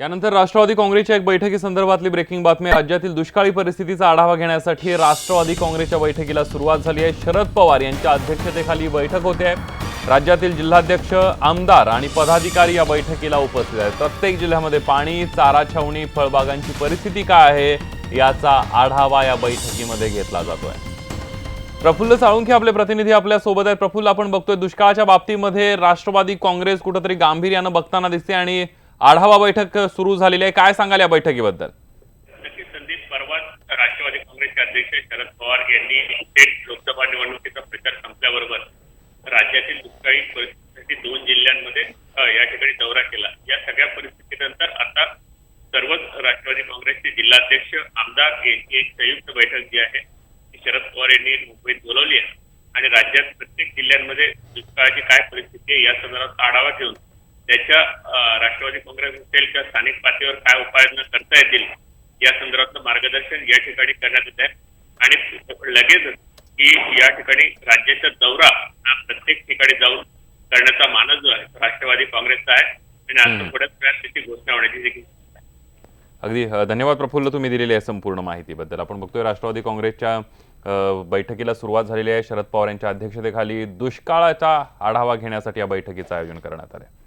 यानंतर राष्ट्रवादी काँग्रेसच्या एक बैठकीसंदर्भातली ब्रेकिंग बातमी. राज्यातील दुष्काळी परिस्थितीचा आढावा घेण्यासाठी राष्ट्रवादी काँग्रेसच्या बैठकीला सुरुवात झाली आहे. शरद पवार यांच्या अध्यक्षतेखाली बैठक होते आहे. राज्यातील जिल्हाध्यक्ष आमदार आणि पदाधिकारी या बैठकीला उपस्थित आहेत. प्रत्येक जिल्ह्यामध्ये पाणी चारा छावणी फळबागांची परिस्थिती काय आहे याचा आढावा या बैठकीमध्ये घेतला जातोय. प्रफुल्ल साळुंखे आपले प्रतिनिधी आपल्यासोबत आहेत. प्रफुल्ल आपण बघतोय दुष्काळाच्या बाबतीमध्ये राष्ट्रवादी काँग्रेस कुठंतरी गांभीर्यानं बघताना दिसते आणि आढावा बैठक सुरू झालेली आहे. काय सांगाल या बैठकीबद्दल? संदीप परवाच राष्ट्रवादी काँग्रेसचे अध्यक्ष शरद पवार यांनी थेट लोकसभा निवडणुकीचा प्रचार संपल्याबरोबर राज्यातील दुष्काळी परिस्थितीसाठी दोन जिल्ह्यांमध्ये या ठिकाणी दौरा केला. या सगळ्या परिस्थितीनंतर आता सर्वच राष्ट्रवादी काँग्रेसचे जिल्हाध्यक्ष आमदार यांची एक संयुक्त बैठक जी आहे ती शरद पवार यांनी मुंबईत बोलवली आहे. आणि राज्यात प्रत्येक जिल्ह्यांमध्ये दुष्काळाची काय परिस्थिती आहे या संदर्भात आढावा घेऊन त्याच्या राष्ट्रवादी काँग्रेस असेल किंवा स्थानिक पातळीवर काय उपाययोजना करता येतील या संदर्भातलं मार्गदर्शन या ठिकाणी करण्यात येत आहे. आणि लगेच की या ठिकाणी राज्याचा दौरा हा प्रत्येक ठिकाणी जाऊन करण्याचा मानस जो आहे राष्ट्रवादी काँग्रेसचा आहे. आणि. आता थोड्याच वेळात त्याची घोषणा होण्याची देखील अगदी धन्यवाद प्रफुल्ल तुम्ही दिलेली आहे संपूर्ण माहितीबद्दल. आपण बघतोय राष्ट्रवादी काँग्रेसच्या बैठकीला सुरुवात झालेली आहे. शरद पवार यांच्या अध्यक्षतेखाली दुष्काळाचा आढावा घेण्यासाठी या बैठकीचं आयोजन करण्यात आलं आहे